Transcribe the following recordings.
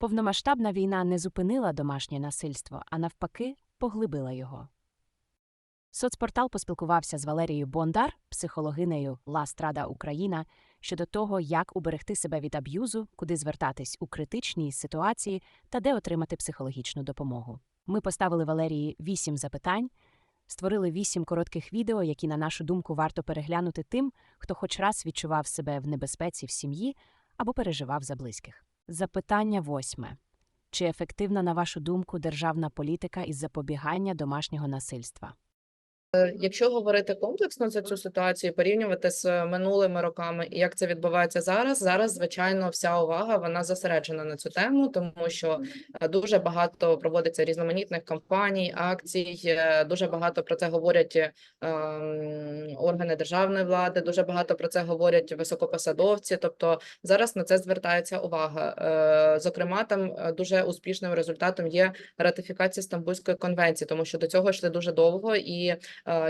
Повномасштабна війна не зупинила домашнє насильство, а навпаки, поглибила його. Соцпортал поспілкувався з Валерією Бондар, психологинею Ластрада Україна, щодо того, як уберегти себе від аб'юзу, куди звертатись у критичній ситуації та де отримати психологічну допомогу. Ми поставили Валерії вісім запитань, створили вісім коротких відео, які, на нашу думку, варто переглянути тим, хто хоч раз відчував себе в небезпеці в сім'ї або переживав за близьких. Запитання восьме. Чи ефективна, на вашу думку, державна політика із запобігання домашнього насильства? Е, Якщо говорити комплексно за цю ситуацію, порівнювати з минулими роками і як це відбувається зараз, зараз звичайно вся увага вона зосереджена на цю тему, тому що е, дуже багато проводиться різноманітних кампаній, акцій. е, Дуже багато про це говорять органи державної влади. Дуже багато про це говорять високопосадовці. Тобто зараз на це звертається увага. Зокрема, там дуже успішним результатом є ратифікація Стамбульської конвенції, тому що до цього йшли дуже довго і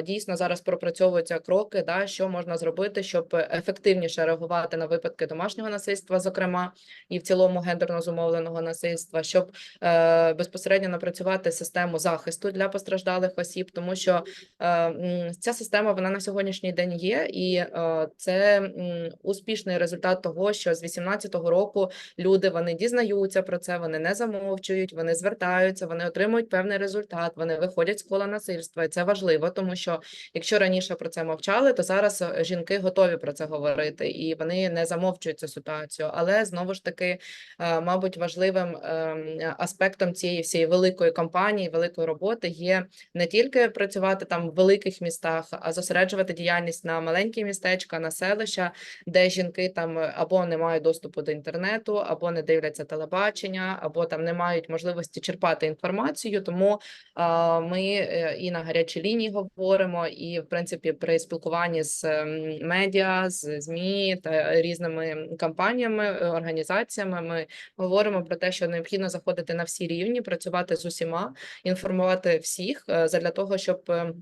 дійсно зараз пропрацьовуються кроки, да, що можна зробити, щоб ефективніше реагувати на випадки домашнього насильства, зокрема, і в цілому гендерно зумовленого насильства, щоб е, безпосередньо напрацювати систему захисту для постраждалих осіб, тому що е, ця система вона на сьогоднішній день є, і е, це м, успішний результат того, що з 18-го року люди вони дізнаються про це, вони не замовчують, вони звертаються, вони отримують певний результат, вони виходять з кола насильства, і це важливо, тому що якщо раніше про це мовчали, то зараз е, жінки готові про це говорити, і вони не замовчують цю ситуацію. Але знову ж таки, е, мабуть, важливим ем, аспектом цієї всієї великої кампанії, великої роботи є не тільки працювати там в великих містах, а зосереджувати діяльність на маленькі містечка, на селища, де жінки там е, або не мають доступу до інтернету, або не дивляться телебачення, або там не мають можливості черпати інформацію. Тому ми і на гарячій лінії говоримо, і в принципі при спілкуванні з ем, медіа, з ЗМІ та різними компаніями, е, організаціями. Ми говоримо про те, що необхідно заходити на всі рівні, працювати з усіма, інформувати всіх е, задля того, щоб. е,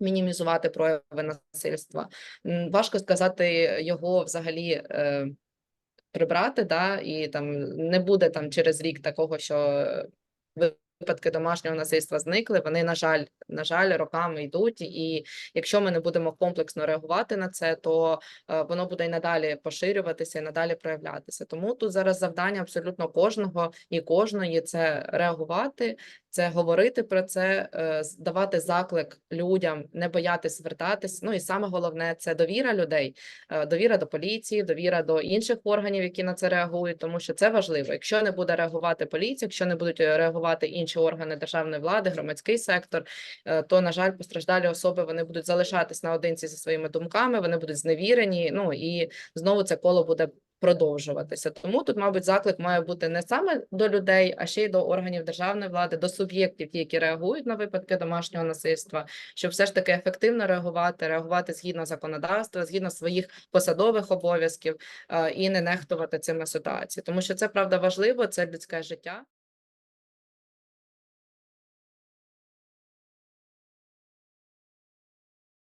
Мінімізувати прояви насильства. Важко сказати його взагалі е, прибрати, да, і там не буде там через рік такого, що випадки домашнього насильства зникли. Вони, на жаль, на жаль, роками йдуть. І якщо ми не будемо комплексно реагувати на це, то е, воно буде і надалі поширюватися, і надалі проявлятися. Тому тут зараз завдання абсолютно кожного і кожної це реагувати, це говорити про це, е, давати заклик людям, не боятись звертатись. Ну і саме головне це довіра людей, е, довіра до поліції, довіра до інших органів, які на це реагують, тому що це важливо. Якщо не буде реагувати поліція, якщо не будуть е, реагувати інші органи державної влади, громадський сектор, то на жаль, постраждалі особи вони будуть залишатись наодинці зі своїми думками, вони будуть зневірені. Ну і знову це коло буде. Продовжуватися, тому тут, мабуть, заклик має бути не саме до людей, а ще й до органів державної влади, до суб'єктів, які реагують на випадки домашнього насильства, щоб все ж таки ефективно реагувати, реагувати згідно законодавства, згідно своїх посадових обов'язків е, і не нехтувати цими ситуаціями, тому що це правда важливо, це людське життя.